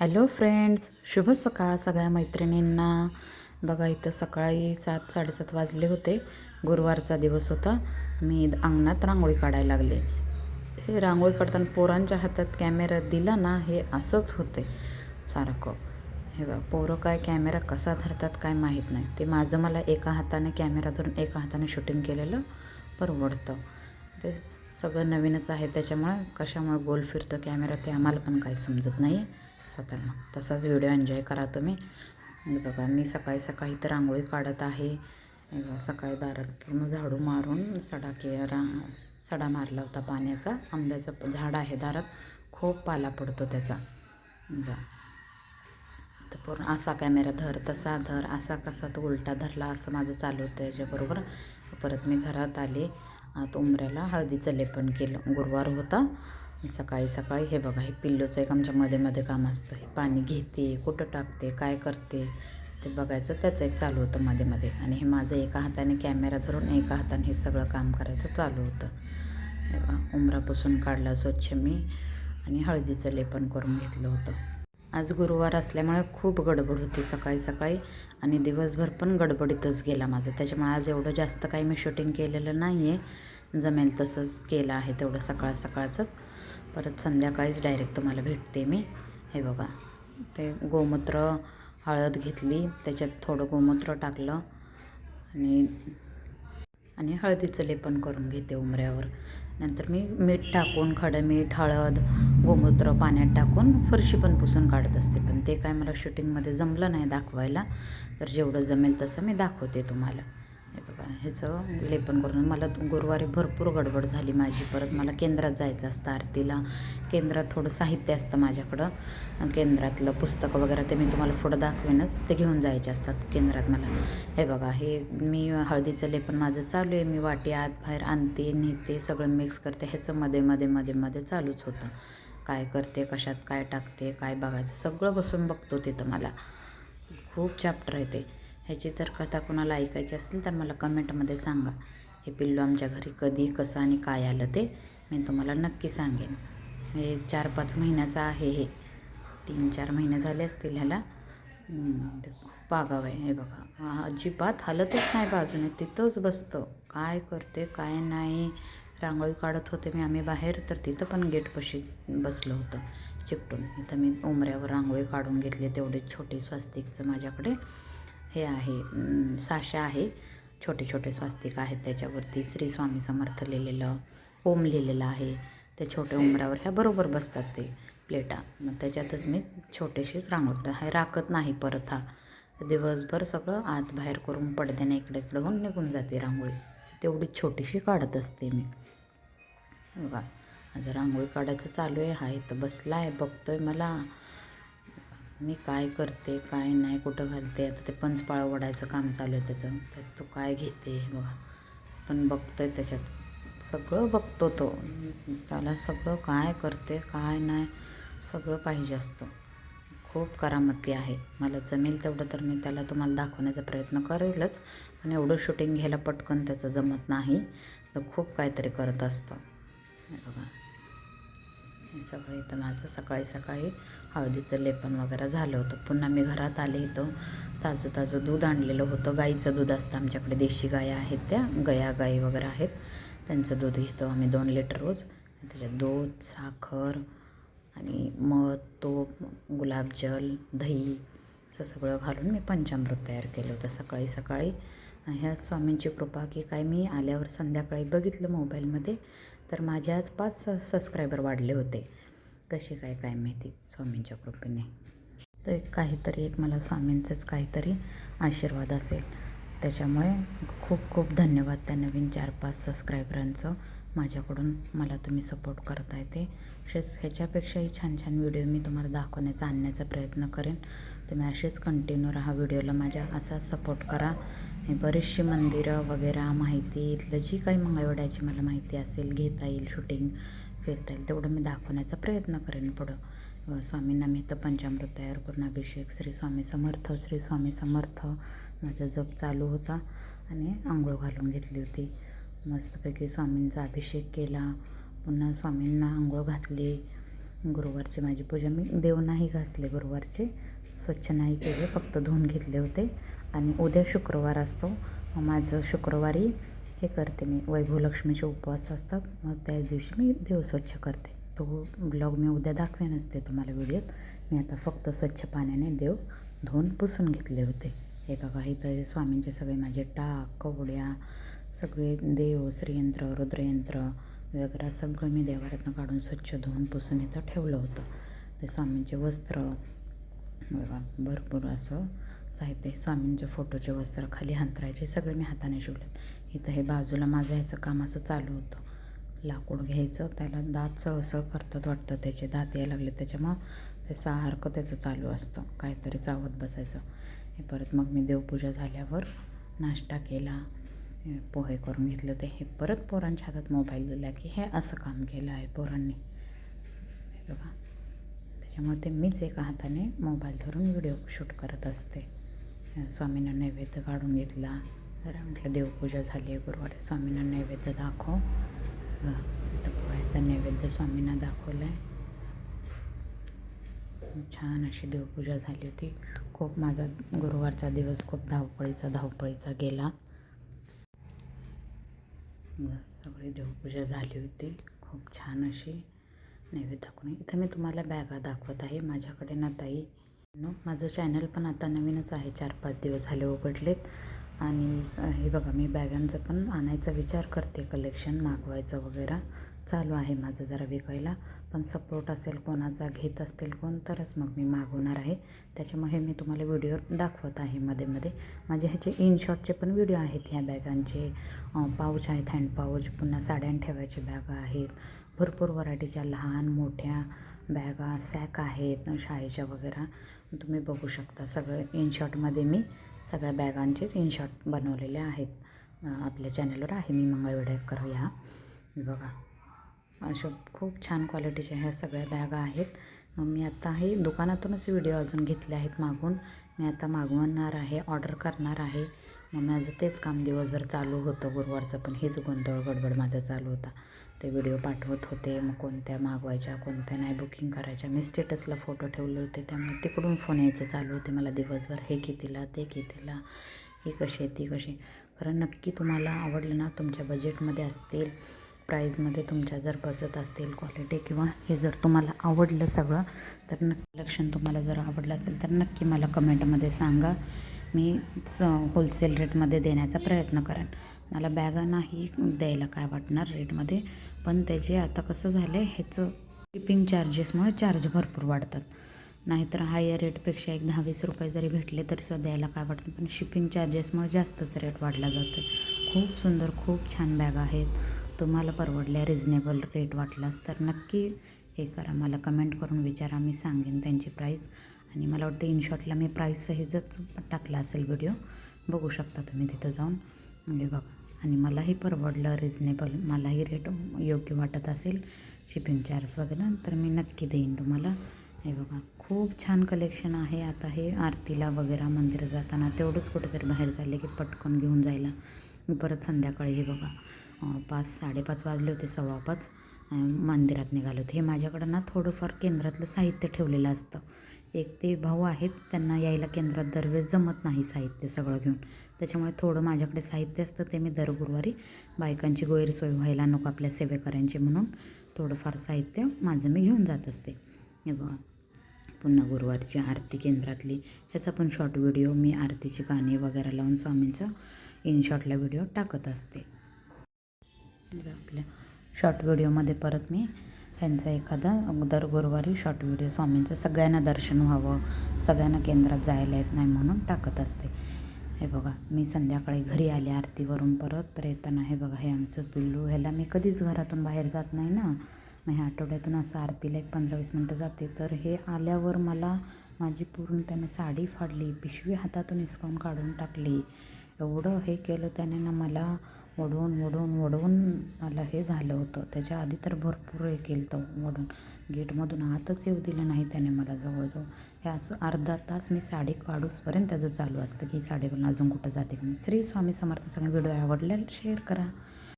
Hello friends शुभ सकाळ सगळ्या मैत्रिणींना. बघा इथं सकाळी सात साडेसात वाजले होते. गुरुवारचा दिवस होता. मी अंगणात रांगोळी काढायला लागले. हे रांगोळी काढताना पोरांच्या हातात कॅमेरा दिला ना हे असंच होते. सारखं. हे बघा पोरं काय कॅमेरा कसा धरतात काय माहीत नाही. ते माझं मला एका हाताने कॅमेरा धरून एका हाताने शूटिंग केलेलं परवडतं. ते सगळं नवीनच आहे त्याच्यामुळे कशामुळे गोल फिरतो कॅमेरा ते आम्हाला पण काही समजत नाही. आहे स्वतःला तसाच व्हिडिओ एन्जॉय करा तुम्ही. बघा मी सकाळी सकाळी तर रांगोळी काढत आहे. सकाळी दारात पूर्ण झाडू मारून सडा के रा सडा मारला होता पाण्याचा. आंब्याचं झाड आहे दारात. खूप पाला पडतो त्याचा. तर पूर्ण असा कॅमेरा धर तसा धर असा कसा तो उलटा धरला असं माझं चालू होतं याच्याबरोबर. परत मी घरात आले. आत उंबऱ्याला हळदीचं लेपन केलं. गुरुवार होता. सकाळी सकाळी हे बघा हे पिल्लूचं एक आमच्या मध्ये मध्ये काम असतं. हे पाणी घेते कुठं टाकते काय करते ते बघायचं. त्याचं एक चालू होतं मध्ये मध्ये. आणि हे माझं एका हाताने कॅमेरा धरून एका हाताने हे सगळं काम करायचं चालू होतं. हे बघा उंबरा पुसून काढला स्वच्छ मी आणि हळदीचं लेपन करून घेतलं होतं. आज गुरुवार असल्यामुळे खूप गडबड होती सकाळी सकाळी आणि दिवसभर पण गडबडीतच गेला माझं. त्याच्यामुळे आज एवढं जास्त काही मी शूटिंग केलेलं नाही आहे जमेल तसंच केलं आहे तेवढं सकाळ सकाळचंच. परत संध्याकाळीच डायरेक्ट तुम्हाला भेटते मी. हे बघा ते गोमूत्र हळद घेतली त्याच्यात थोडं गोमूत्र टाकलं आणि आणि हळदीचं लेपन करून घेते उमऱ्यावर. नंतर मी मीठ टाकून खडं मीठ हळद गोमूत्र पाण्यात टाकून फरशी पण पुसून काढत असते. पण ते काय मला शूटिंगमध्ये जमलं नाही दाखवायला. तर जेवढं जमेल तसं मी दाखवते तुम्हाला. हे बघा ह्याचं लेपन करून. मला गुरुवारी भरपूर गडबड झाली माझी. परत मला केंद्रात जायचं असतं आरतीला. केंद्रात थोडं साहित्य असतं माझ्याकडं. केंद्रातलं पुस्तकं वगैरे ते मी तुम्हाला पुढं दाखवेनच. ते घेऊन जायचे असतात केंद्रात मला. हे बघा हे मी हळदीचं लेपन माझं चालू आहे. मी वाटी आत बाहेर आणते नेते सगळं मिक्स करते. ह्याचं मध्ये मध्ये मध्ये मध्ये चालूच होतं. काय करते कशात काय टाकते काय बघायचं? सगळं बसून बघतो तिथं मला. खूप चॅप्टर आहे ते. ह्याची तर कथा कोणाला ऐकायची असेल तर मला कमेंटमध्ये सांगा. हे पिल्लू आमच्या घरी कधी कसं आणि काय आलं ते मी तुम्हाला नक्की सांगेन. हे चार पाच महिन्याचं आहे हे. तीन चार महिने झाले असतील ह्याला. खूप आगाव आहे. हे बघा. अजिबात हलतच नाही बाजूने. तिथंच बसतं. काय करते काय नाही. रांगोळी काढत होते मी आम्ही बाहेर तर तिथं पण गेटपाशी बसलं होतं. चिपटून इथं मी उमऱ्यावर रांगोळी काढून घेतली. तेवढे छोटे स्वास्तिकचं माझ्याकडे. हे आहे साशा आहे. छोटे छोटे स्वास्तिक आहेत त्याच्यावरती. श्री स्वामी समर्थ लिहिलेलं ओम लिहिलेलं आहे. त्या छोट्या उमरावर ह्या बरोबर बसतात ते प्लेटा. मग त्याच्यातच मी छोटेशीच रांगोळी हे राखत नाही परत हा. दिवसभर सगळं आत बाहेर करून पडद्याने इकडे इकडे होऊन निघून जाते रांगोळी. तेवढी छोटीशी काढत असते मी. बघा माझं रांगोळी काढायचं चालू आहे. हा इथं बसला आहे बघतोय मला. मी काय करते काय नाही कुठं घालते? आता ते पंचपाळ ओढायचं काम चालू आहे त्याचं. तर तो काय घेते बघा. पण बघतो आहे त्याच्यात. सगळं बघतो तो. त्याला सगळं काय करते काय नाही सगळं पाहिजे असतं. खूप करामती आहे. मला जमेल तेवढं तर मी त्याला तुम्हाला दाखवण्याचा प्रयत्न करेलच. पण एवढं शूटिंग घ्यायला पटकन त्याचं जमत नाही. तर खूप काहीतरी करत असतं. बघा. सगळं इथं माझं सकाळी सकाळी हळदीचं लेपन वगैरे झालं होतं. पुन्हा मी घरात आले इथं. ताजं ताजं दूध आणलेलं होतं. गाईचं दूध असतं. आमच्याकडे देशी गाया आहेत त्या. गया गाई वगैरे आहेत. त्यांचं दूध घेतो आम्ही दोन लिटर रोज. त्याच्यात दूध साखर आणि मध तूप गुलाबजल दही असं सगळं घालून मी पंचामृत तयार केलं होतं सकाळी सकाळी. ह्या स्वामींची कृपा की काय मी आल्यावर संध्याकाळी बघितलं मोबाईलमध्ये. तर माझे आज पाच स सबस्क्रायबर वाढले होते. कसे काय काय माहिती? स्वामींच्या कृपेने. तर एक काहीतरी एक मला स्वामींचंच काहीतरी आशीर्वाद असेल. त्याच्यामुळे खूप खूप धन्यवाद त्या नवीन चार पाच सबस्क्रायबरांचं माझ्याकडून मला तुम्ही सपोर्ट करताय ते. असेच ह्याच्यापेक्षाही छान छान व्हिडिओ मी तुम्हाला दाखवण्याचा आणण्याचा प्रयत्न करेन. तुम्ही असेच कंटिन्यू राहा व्हिडिओला माझ्या असा सपोर्ट करा. बरीचशी मंदिरं वगैरे माहिती इथलं जी काही मंगळवेड्याची मला माहिती असेल घेता येईल शूटिंग फिरता येईल तेवढं मी दाखवण्याचा प्रयत्न करेन पुढं. स्वामींना मी तर पंचामृत तयार करून अभिषेक श्री स्वामी समर्थ श्री स्वामी समर्थ. माझा जप चालू होता आणि आंघोळ घालून घेतली होती. मस्तपैकी स्वामींचा अभिषेक केला. पुन्हा स्वामींना आंघोळ घातली. गुरुवारची माझी पूजा. मी देव नाही घासले गुरुवारचे. स्वच्छ नाही केले. फक्त धुवून घेतले होते. आणि उद्या शुक्रवार असतो. मग माझं शुक्रवारी हे करते मी. वैभवलक्ष्मीचे उपवास असतात. मग त्याच दिवशी मी देव स्वच्छ करते. तो ब्लॉग मी उद्या दाखवेनच ते तुम्हाला व्हिडिओत. मी आता फक्त स्वच्छ पाण्याने देव धुवून पुसून घेतले होते. हे बघा इथं स्वामींचे सगळे माझे टाक कवड्या सगळे देव श्रीयंत्र रुद्रयंत्र वगैरे सगळं मी देवाऱ्यातनं काढून स्वच्छ धुवून पुसून इथं ठेवलं होतं. ते स्वामींचे वस्त्र बघा भरपूर असं साहित्य स्वामींच्या फोटोचे वस्त्र खाली हांतरायचे सगळे मी हाताने शिवलेत. इथं हे बाजूला माझं ह्याचं काम असं चालू होतं. लाकूड घ्यायचं त्याला दात सळसळ करतात वाटतं. त्याचे दात यायला लागले त्याच्यामुळं ते सारखं त्याचं चालू असतं. काहीतरी चावत बसायचं. हे परत मग मी देवपूजा झाल्यावर नाश्ता केला. पोहे करून घेतलं ते हे परत पोरांच्या हातात मोबाईल दिला की हे असं काम केलं आहे पोरांनी. बघा. त्याच्यामुळे ते मीच एका हाताने मोबाईल धरून व्हिडिओ शूट करत असते. स्वामींना नैवेद्य काढून घेतला. जरा म्हटलं देवपूजा झाली आहे गुरुवारी. स्वामींना नैवेद्य दाखव. बघा पोह्याचा नैवेद्य स्वामींना दाखवला आहे छान अशी देवपूजा झाली होती. खूप माझा गुरुवारचा दिवस खूप धावपळीचा धावपळीचा गेला. सगळी देवपूजा झाली होती. खूप छान अशी नैवेद्य दाखवून. इथं मी तुम्हाला बॅगा दाखवत आहे. माझ्याकडे ना ताई नो माझं चॅनल पण आता नवीनच आहे. चार पाच दिवस झाले उघडलेत. आणि हे बघा मी बॅगांचं पण आणायचा विचार करते. कलेक्शन मागवायचं वगैरे. चालू आहे माझं जरा विकायला पण सपोर्ट असेल कोणाचा घेत असतील कोण तरच मग मी मागवणार आहे. त्याच्यामुळे मी तुम्हाला व्हिडिओ दाखवत आहे मध्ये मध्ये. माझे ह्याचे इनशॉटचे पण व्हिडिओ आहेत ह्या बॅगांचे. पाऊच आहेत हँड पाऊच पुन्हा साड्यां ठेवायचे बॅगा आहेत. भरपूर व्हरायटीच्या लहान मोठ्या बॅगा सॅक आहेत शाळेच्या वगैरे. तुम्ही बघू शकता सगळं इनशॉटमध्ये मी सगळ्या बॅगांचेच इनशॉट बनवलेले आहेत. आपल्या चॅनलवर आहे. मी मंगळ या बघा. अशा खूप छान क्वालिटीच्या ह्या सगळ्या बॅगा आहेत. मग मी आता हे दुकानातूनच व्हिडिओ अजून घेतले आहेत मागून. मी आता मागवणार आहे ऑर्डर करणार आहे. मग माझं तेच काम दिवसभर चालू होतं. गुरुवारचं पण हेच गोंधळ गडबड माझा चालू होता. ते व्हिडिओ पाठवत होते. मग कोणत्या मागवायच्या कोणत्या नाही बुकिंग करायच्या. मी स्टेटसला फोटो ठेवले होते. त्यामुळे तिकडून फोन यायचे चालू होते. मला दिवसभर हे कितीला ते कितीला हे कसे ती कशी कारण नक्की तुम्हाला आवडलं ना तुमच्या बजेटमध्ये असतील प्राईजमध्ये तुमच्या जर बचत असतील क्वालिटी किंवा हे जर तुम्हाला आवडलं सगळं तर नक्की लक्षण तुम्हाला जर आवडलं असेल तर नक्की मला कमेंटमध्ये सांगा. मी स होलसेल रेटमध्ये देण्याचा प्रयत्न करेन. मला बॅगा नाही द्यायला काय वाटणार रेटमध्ये पण त्याचे आता कसं झालं आहे ह्याचं शिपिंग चार्जेसमुळे चार्ज भरपूर वाढतात. नाहीतर हायर रेटपेक्षा एक दहा वीस रुपये जरी भेटले तरी सुद्धा द्यायला काय वाटतं पण शिपिंग चार्जेसमुळे जास्तच रेट वाढला जातो खूप सुंदर खूप छान बॅग आहेत. तुम्हाला परवडल्या रिजनेबल रेट वाटलास तर नक्की हे करा. मला कमेंट करून विचारा मी सांगेन त्यांची प्राईस आणि मला वाटतं इनशॉटला मी प्राईस सहितच टाकला असेल व्हिडिओ बघू शकता तुम्ही तिथं जाऊन. म्हणजे बघा. आणि मलाही परवडलं रिजनेबल मलाही रेट योग्य वाटत असेल. शिपिंग चार्ज वगैरे. तर मी नक्की देईन तुम्हाला. हे बघा. खूप छान कलेक्शन आहे. आता हे आरतीला वगैरे मंदिर जाताना तेवढंच कुठेतरी बाहेर चालले की पटकन घेऊन जायला. मी परत संध्याकाळी हे बघा. पाच साडेपाच वाजले होते सव्वा पाच मंदिरात निघाले होते. हे माझ्याकडं ना थोडंफार केंद्रातलं साहित्य ठेवलेलं असतं. एक ते भाऊ आहेत त्यांना यायला केंद्रात दरवेळेस जमत नाही साहित्य सगळं घेऊन. त्याच्यामुळे थोडं माझ्याकडे साहित्य असतं ते मी दर गुरुवारी बायकांची गैरसोय व्हायला नको आपल्या सेवेकऱ्यांची म्हणून थोडंफार साहित्य माझं मी घेऊन जात असते. हे बघा. पुन्हा गुरुवारची आरती केंद्रातली. ह्याचा पण शॉर्ट व्हिडिओ मी आरतीची गाणी वगैरे लावून स्वामींचं इन शॉर्टला व्हिडिओ टाकत असते. म्हणजे आपल्या शॉर्ट व्हिडिओमध्ये परत मी ह्यांचा एखादा दर गुरुवारी शॉर्ट व्हिडिओ स्वामींचं सगळ्यांना दर्शन व्हावं सगळ्यांना केंद्रात जायला येत नाही म्हणून टाकत असते. हे बघा मी संध्याकाळी घरी आले आरतीवरून परत तर येताना हे बघा हे आमचं पिल्लू ह्याला मी कधीच घरातून बाहेर जात नाही ना. मग ह्या आठवड्यातून असं आरतीला एक पंधरा वीस मिनटं जाते. तर हे आल्यावर मला माझी पूर्ण त्याने साडी फाडली पिशवी हातातून हिसकावून काढून टाकली. एवढं हे केलं त्याने ना मला वडवून वडवून वडवून मला हे झालं होतं. त्याच्या आधी तर भरपूर हे केलं होतं वडून गेटमधून आतच येऊ दिलं नाही त्याने मला जवळजवळ. हे असं अर्धा तास मी साडी काढूसपर्यंत त्याचं चालू असतं की साडी अजून कुठं जाते का? मी श्री स्वामी समर्थ सगळे व्हिडिओ आवडले शेअर करा.